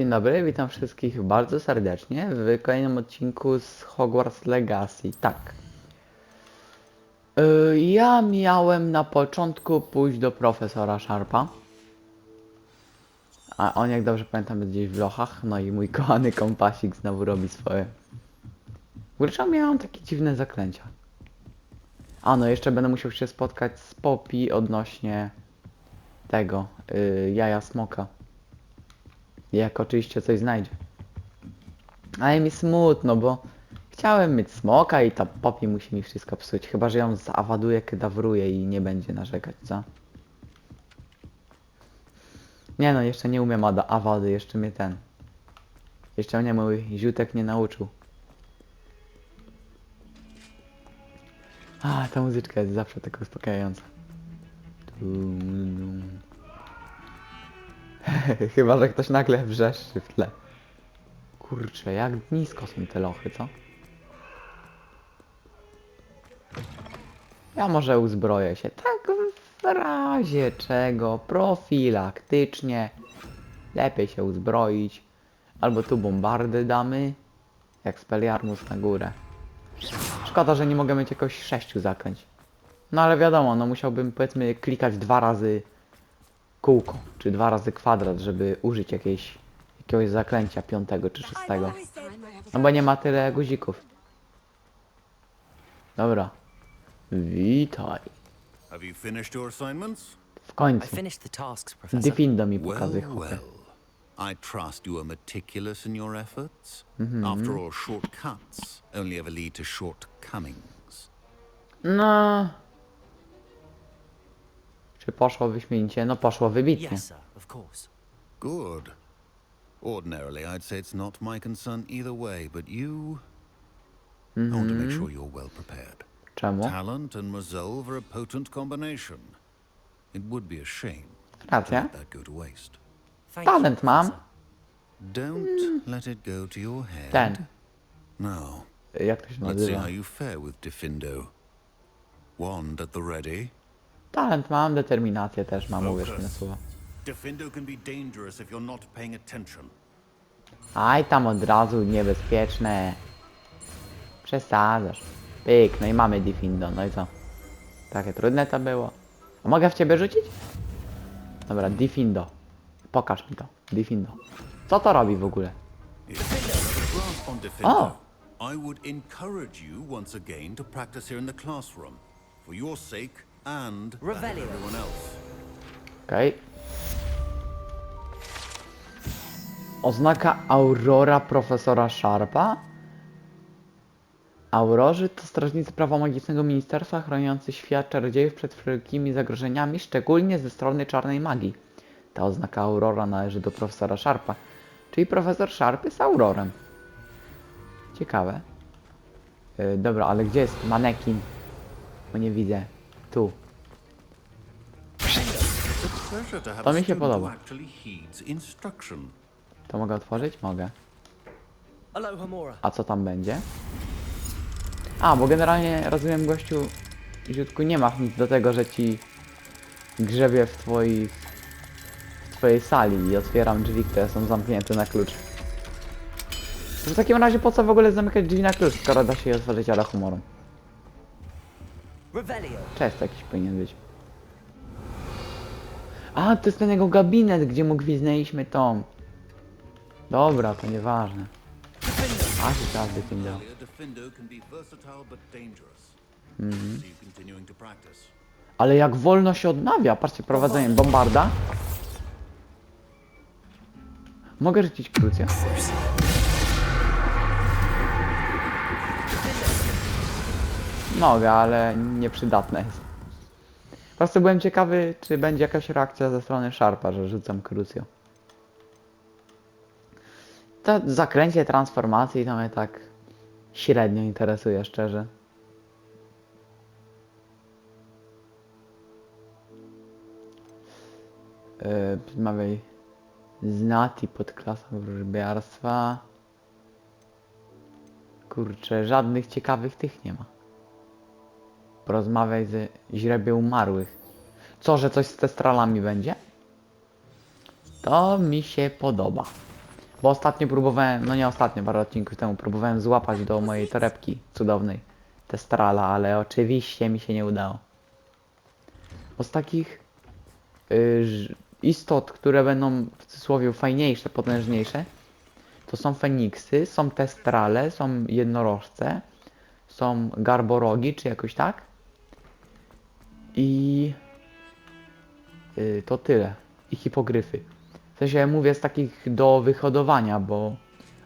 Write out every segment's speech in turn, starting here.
Dzień dobry, witam wszystkich bardzo serdecznie w kolejnym odcinku z Hogwarts Legacy. Tak. Y, Ja miałem na początku pójść do profesora Sharpa. A on, jak dobrze pamiętam, jest gdzieś w lochach. No i mój kochany kompasik znowu robi swoje. Czemu miałem takie dziwne zaklęcia? A no, jeszcze będę musiał się spotkać z Poppy odnośnie tego, y, jaja smoka. Jak oczywiście coś znajdzie. Ale mi smutno, bo chciałem mieć smoka i ta Poppy musi mi wszystko psuć. Chyba, że ją zawaduje, kedawruje i nie będzie narzekać, co? Nie no, jeszcze nie umiem ada awady, jeszcze mnie ten. Jeszcze mnie mój ziutek nie nauczył. A, ta muzyczka jest zawsze taka uspokajająca. Dum, dum. Chyba, że ktoś nagle wrzeszczy w tle. Kurczę, jak nisko są te lochy, co? Ja może uzbroję się tak w razie czego, profilaktycznie. Lepiej się uzbroić. Albo tu bombardy damy, jak Speliarmus na górę. Szkoda, że nie mogę mieć jakoś sześciu zaklęć. No ale wiadomo, no musiałbym powiedzmy klikać dwa razy kółko, czy dwa razy kwadrat, żeby użyć jakiejś, jakiegoś zaklęcia piątego czy szóstego. No bo nie ma tyle guzików. Dobra. Witaj. Have you finished your assignments? W I końcu. finished the tasks, Professor. Diffindo mi pokazuje chłopie. well. I trust you are meticulous in your efforts. Mm-hmm. After all, shortcuts only ever lead to shortcomings. No. Czy poszło wyśmienicie? No poszło wybitnie. Yes, sir, of course. Good. Ordinarily, I'd say it's not my concern either way, but you. I want to make mm-hmm. sure you're well prepared. Czemu? Talent and resolve are a potent combination. It would be a shame to Racja. let that go to waste. Thank Talent you, mam. Professor. Don't mm. let it go to your head. Ten. Now, Jak to się let's see nazywa? how you fare with Diffindo. Wand at the ready. Talent mam, determinację też mam, uwierz mi na słowo. Diffindo can be dangerous if you're not paying attention. Aj tam od razu niebezpieczne. Przesadzasz. Pyk, no i mamy Diffindo, no i co? Takie trudne to było. A mogę w ciebie rzucić? Dobra, Diffindo. Pokaż mi to. Diffindo. Co to robi w ogóle? Oh. I would encourage you once again to practice here in the classroom. For your sake and that of Revelio. everyone else. Okej. Oznaka Aurora profesora Sharpa. Aurorzy to strażnicy prawa magicznego ministerstwa chroniący świat czarodziejów przed wszelkimi zagrożeniami, szczególnie ze strony czarnej magii. Ta oznaka Aurora należy do profesora Sharpa, czyli profesor Sharp jest Aurorem. Ciekawe. Yy, dobra, ale gdzie jest manekin? Bo nie widzę. Tu. To mi się podoba. To mogę otworzyć? Mogę. A co tam będzie? A, bo generalnie rozumiem gościu Ziutku nie masz nic do tego, że ci grzebie w twojej w twojej sali i otwieram drzwi, które są zamknięte na klucz. W takim razie po co w ogóle zamykać drzwi na klucz, skoro da się je otworzyć ale humorem? Często jakiś powinien być. A, to jest ten jego gabinet, gdzie mu gwiznęliśmy tą. Dobra, to nieważne. A, się but dangerous. Mhm. Ale jak wolno się odnawia, patrzcie, prowadzenie bombarda. Mogę rzucić krucję? Mogę, ale nieprzydatne jest. Po prostu byłem ciekawy, czy będzie jakaś reakcja ze strony Sharpa, że rzucam krucją. To zakręcie transformacji to mnie tak średnio interesuje, szczerze. Yy, Rozmawiaj z Nati pod klasą wróżbiarstwa. Kurczę, żadnych ciekawych tych nie ma. Porozmawiaj ze źrebie umarłych. Co, że coś z testralami będzie? To mi się podoba. Bo ostatnio próbowałem, no nie ostatnio, parę odcinków temu, próbowałem złapać do mojej torebki cudownej testrala, ale oczywiście mi się nie udało. Bo z takich y, istot, które będą w cudzysłowie fajniejsze, potężniejsze, to są feniksy, są testrale, są jednorożce, są garborogi, czy jakoś tak. I y, to tyle. I hipogryfy. W sensie mówię z takich do wyhodowania, bo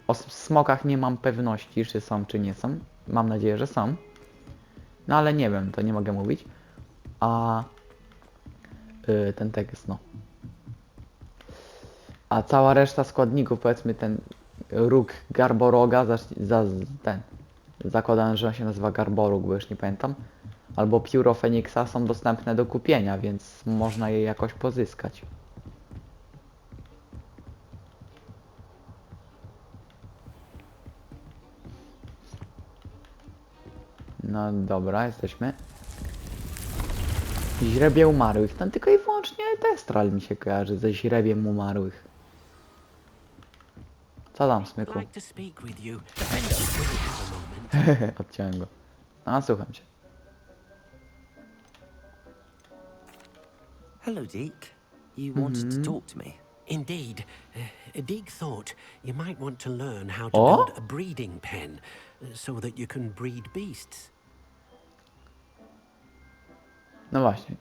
o smokach nie mam pewności, czy są, czy nie są. Mam nadzieję, że są. No ale nie wiem, to nie mogę mówić. A y, ten tekst, no. A cała reszta składników, powiedzmy ten róg garboroga, za, za, ten, zakładam, że on się nazywa garborug, bo już nie pamiętam, albo pióro Feniksa są dostępne do kupienia, więc można je jakoś pozyskać. No dobra, jesteśmy. Źrebie umarłych. Tam tylko i wyłącznie Destral mi się kojarzy ze źrebiem umarłych. Co tam, smyku? Odciąłem go. A, słucham cię. Hello, Deke. You wanted to talk to me? Indeed, uh, Deek thought you might want to learn how to Oh? build a breeding pen uh, so that you can breed beasts. No właśnie.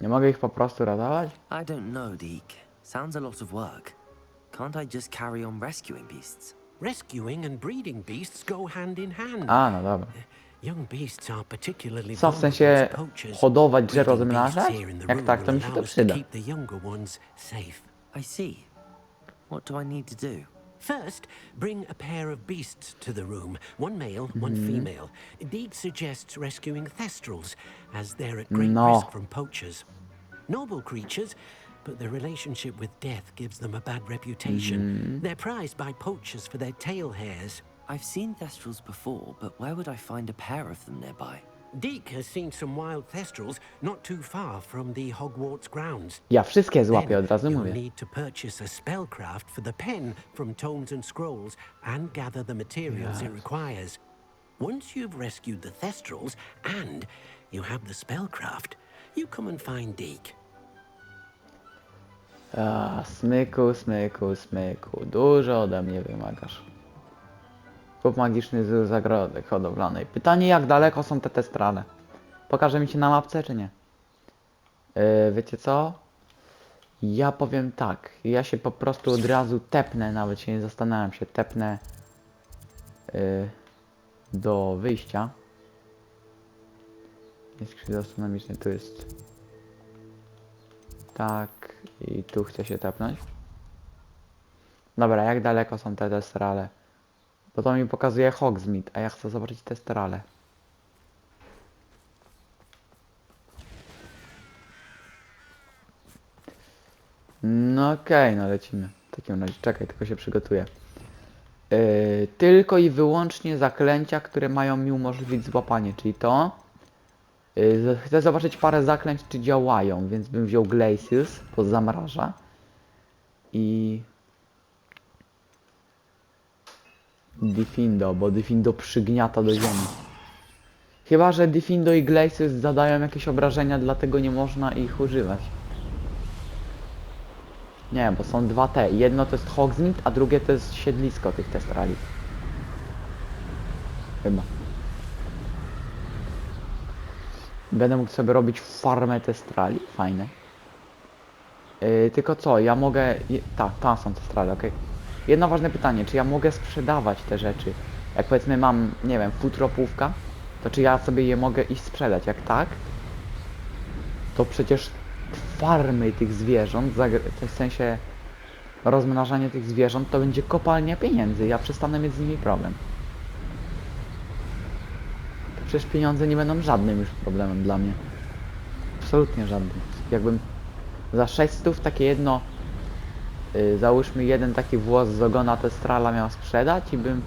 Nie mogę ich po prostu ratować? I don't know, Deke. Sounds a lot of work. Can't I just carry on rescuing beasts? Rescuing and breeding beasts go hand in hand. A, no dobra. Young beasts are particularly Co, w sensie to poachers. hodować, że Breeding rozmnażać? here in the Jak room tak, to mi się to przyda. keep the younger ones safe. I see. What do I need to do? First, bring a pair of beasts to the room one male, one Mm-hmm. female. Deed suggests rescuing thestrals, as they're at great No. risk from poachers. Noble creatures, but their relationship with death gives them a bad reputation. Mm-hmm. They're prized by poachers for their tail hairs. I've seen thestrals before, but where would I find a pair of them nearby? Deke has seen some wild thestrals not too far from the Hogwarts grounds. Ja wszystkie złapię, od razu you'll mówię. need to purchase a spellcraft for the pen from tomes and scrolls and gather the materials it requires. Once you've rescued the Thestrals and you have the spellcraft, you come and find Deke. A, smyku, smyku, smyku. Dużo ode mnie wymagasz. Kup magiczny wzór zagrodek hodowlanej. Pytanie, jak daleko są te testrale? Pokaże mi się na mapce, czy nie? Yy, wiecie co? Ja powiem tak. Ja się po prostu od razu tepnę, nawet się nie zastanawiam się, tepnę yy, do wyjścia. Jest skrzydło astronomiczne, tu jest tak, i tu chcę się tepnąć. Dobra, jak daleko są te testrale? Bo to mi pokazuje Hogsmeade, a ja chcę zobaczyć testrale. No okej, no lecimy. W takim razie, czekaj, tylko się przygotuję. Yy, tylko i wyłącznie zaklęcia, które mają mi umożliwić złapanie, czyli to. Yy, Chcę zobaczyć parę zaklęć, czy działają, więc bym wziął Glacius, bo zamraża. I... Diffindo, bo Diffindo przygniata do ziemi. Chyba, że Diffindo i Glacius zadają jakieś obrażenia, dlatego nie można ich używać. Nie, bo są dwa te. Jedno to jest Hogsmeade, a drugie to jest siedlisko tych testrali. Chyba. Będę mógł sobie robić farmę testrali. Fajne. Yy, tylko co, ja mogę... Tak, tam są testrale, okej. Jedno ważne pytanie, czy ja mogę sprzedawać te rzeczy? Jak powiedzmy mam, nie wiem, futropówka, to czy ja sobie je mogę iść sprzedać? Jak tak, to przecież farmy tych zwierząt, w sensie rozmnażanie tych zwierząt, to będzie kopalnia pieniędzy. Ja przestanę mieć z nimi problem. To przecież pieniądze nie będą żadnym już problemem dla mnie. Absolutnie żadnym. Jakbym za 600 takie jedno, y, załóżmy jeden taki włos z ogona testrala miał sprzedać i bym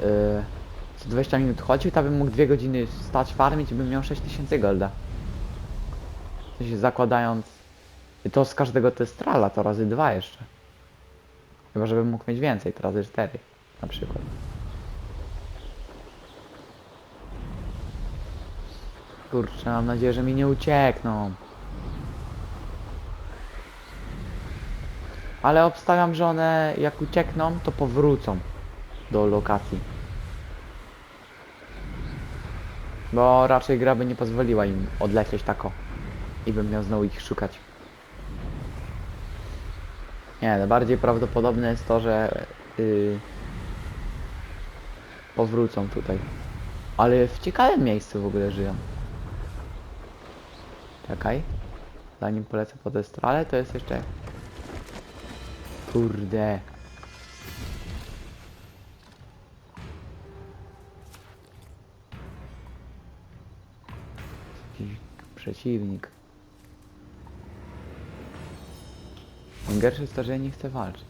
y, co 20 minut chodził, to bym mógł 2 godziny stać farmić i bym miał 6000 golda. W sensie zakładając i to z każdego testrala, to razy dwa jeszcze. Chyba, żebym mógł mieć więcej, to razy 4 na przykład. Kurczę, mam nadzieję, że mi nie uciekną. Ale obstawiam, że one jak uciekną, to powrócą do lokacji. Bo raczej gra by nie pozwoliła im odlecieć tako. I bym miał znowu ich szukać. Nie, bardziej prawdopodobne jest to, że yy, powrócą tutaj. Ale w ciekawym miejscu w ogóle żyją. Czekaj. Zanim polecę po destrale, to jest jeszcze... Kurde. Przeciwnik. Najgorsze jest to, że ja nie chcę walczyć.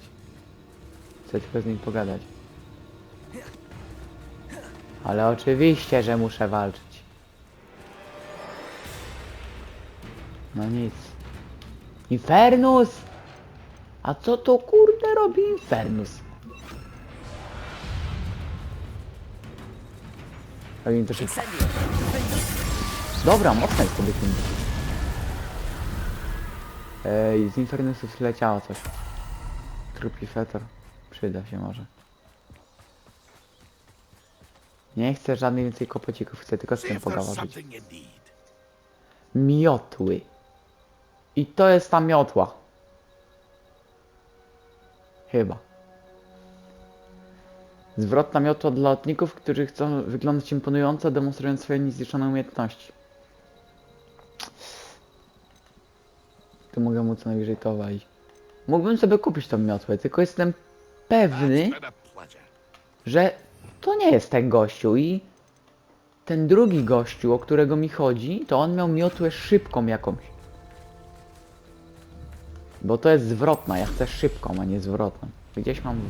Chcę tylko z nim pogadać. Ale oczywiście, że muszę walczyć. No nic. Infernus! A co to kurde robi Infernus? Mi to szybko. Dobra, mocno jest sobie tym. Ej, z Infernusów leciało coś. Trupi fetor. Przyda się może. Nie chcę żadnych więcej kopocików, chcę tylko z tym pogaworzyć. Miotły. I to jest ta miotła. Chyba. Zwrotna miotła dla lotników, którzy chcą wyglądać imponująco, demonstrując swoje niezliczone umiejętności. Tu mogę mu co najwyżej to walić. Mógłbym sobie kupić tą miotłę, tylko jestem pewny, że to nie jest ten gościu i ten drugi gościu, o którego mi chodzi, to on miał miotłę szybką jakąś. Bo to jest zwrotna, ja chcę szybką, a nie zwrotną. Gdzieś mam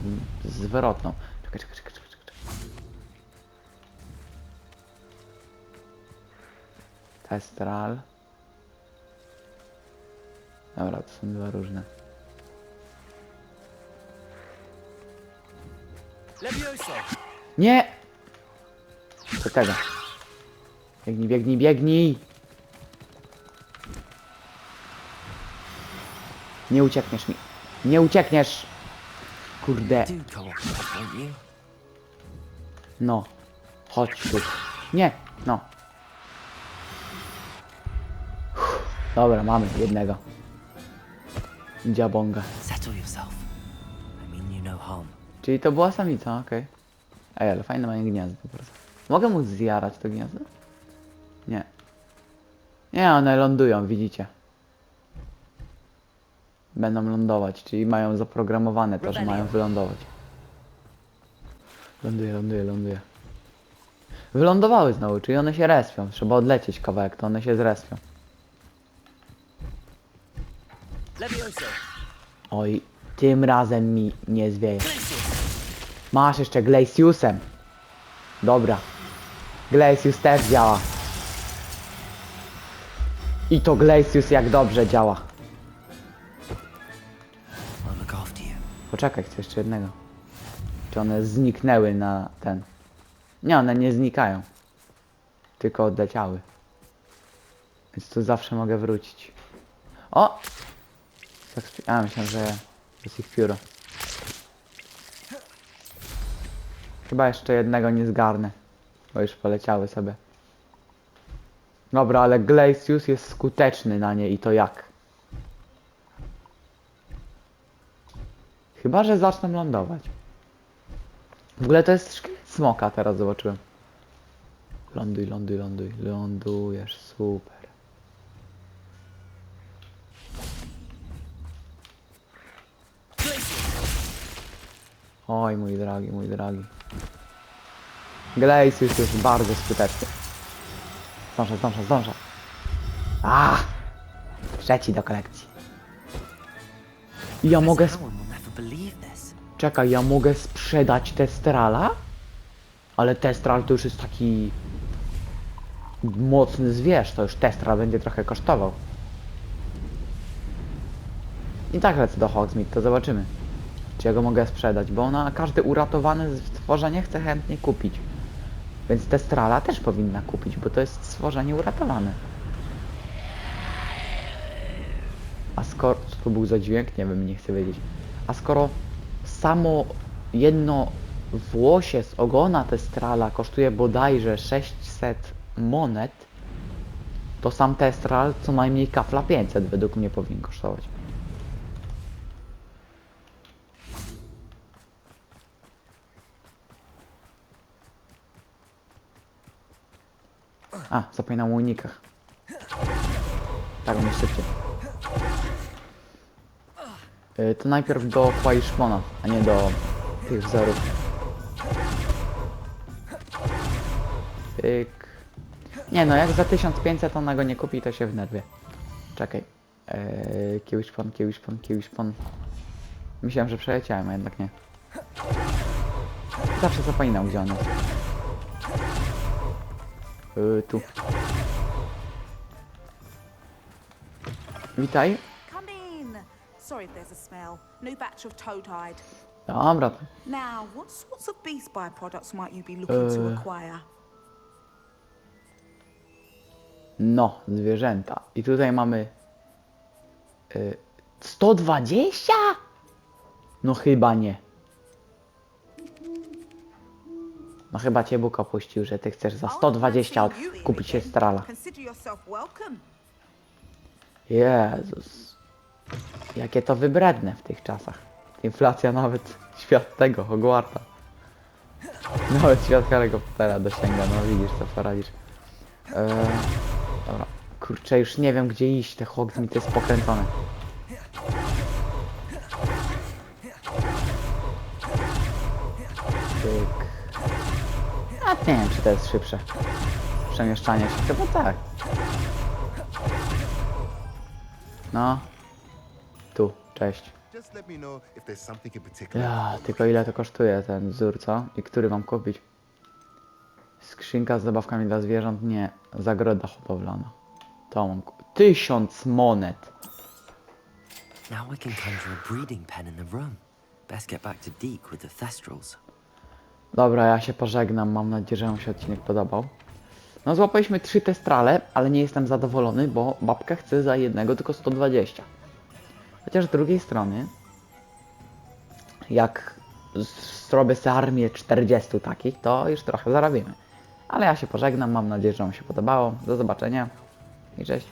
zwrotną. Czekaj, czekaj, czekaj, czekaj, czekaj. Testral. Dobra, to są dwa różne. Nie! Do tego. Biegnij, biegnij, biegnij! Nie uciekniesz mi. Nie uciekniesz! Kurde. No. Chodź tu. Nie, no. Uff, Dobra, mamy jednego. Harm. Czyli to była samica, okej. Ej, ale fajne mają gniazdo po prostu. Mogę mu zjarać to gniazdo? Nie. Nie, one lądują, widzicie. Będą lądować, czyli mają zaprogramowane to, że mają wylądować. Ląduje, ląduje, ląduje. Wylądowały znowu, czyli one się respią. Trzeba odlecieć kawałek, to one się zrespią. Oj, tym razem mi nie zwieje. Masz jeszcze Glaciusem. Dobra. Glacius też działa. I to Glacius jak dobrze działa. Poczekaj, chcę jeszcze jednego. Czy one zniknęły na ten? Nie, one nie znikają. Tylko odleciały. Więc tu zawsze mogę wrócić. O! A, myślałem, że jest ich pióro. Chyba jeszcze jednego nie zgarnę. Bo już poleciały sobie. Dobra, ale Glacius jest skuteczny na nie i to jak? Chyba, że zacznę lądować. W ogóle to jest szkielet smoka, teraz zobaczyłem. Ląduj, ląduj, ląduj. Lądujesz, super. Oj, mój drogi, mój drogi. Glacius jest bardzo skuteczny. Zdążę, zdążę, zdążę. A! Trzeci do kolekcji. I ja mogę... Czekaj, ja mogę sprzedać Testrala? Ale Testral to już jest taki... Mocny zwierz, to już Testral będzie trochę kosztował. I tak lecę do Hogsmeade, to zobaczymy. Czy ja go mogę sprzedać? Bo ona każde uratowane stworzenie chce chętnie kupić. Więc Testrala też powinna kupić, bo to jest stworzenie uratowane. A skoro... Co to był za dźwięk? Nie wiem, nie chcę wiedzieć. A skoro samo jedno włosie z ogona Testrala kosztuje bodajże 600 monet, to sam Testral co najmniej kafla 500 według mnie powinien kosztować. A, zapominam o unikach. Tak, on jest szybciej. Y, To najpierw do Kwaiszmona, a nie do tych wzorów. Pyk. Nie no, jak za 1500 ona go nie kupi, to się wnerwie. Czekaj. Eee, kiełyszpon, kiełyszpon. Myślałem, że przeleciałem, a jednak nie. Zawsze zapominam, gdzie on jest. Yy, tu. Witaj. Sorry if there's a smell. New batch of toad-hide. Dobra. Now, what sorts of beast byproducts might you be looking to Uh. acquire? No, zwierzęta. I tutaj mamy... Yy, 120? No chyba nie. No chyba cię Bóg opuścił, że ty chcesz za Oh, 120 fancy you here kupić się strala. Jezus. Jakie to wybredne w tych czasach. Inflacja nawet świat tego, Hogwarta. Nawet świat Harry'ego Pottera dosięga, no widzisz co poradzisz. Eee, dobra. Kurczę, już nie wiem gdzie iść, te Hogsmeade jest pokręcone. Tyk. A nie wiem czy to jest szybsze. Przemieszczanie się, chyba tak. No. Tu, cześć. Ja, tylko ile to kosztuje ten wzór, co? I który mam kupić? Skrzynka z zabawkami dla zwierząt? Nie. Zagroda hodowlana. To mam ku- Tysiąc monet! Now I can conjure a breeding pen in the room. Best get back to Deke with the Thestrals. Dobra, ja się pożegnam. Mam nadzieję, że Wam się odcinek podobał. No złapaliśmy trzy testrale, ale nie jestem zadowolony, bo babka chce za jednego tylko 120. Chociaż z drugiej strony, jak zrobię sobie armię 40 takich, to już trochę zarobimy. Ale ja się pożegnam, mam nadzieję, że Wam się podobało. Do zobaczenia i cześć.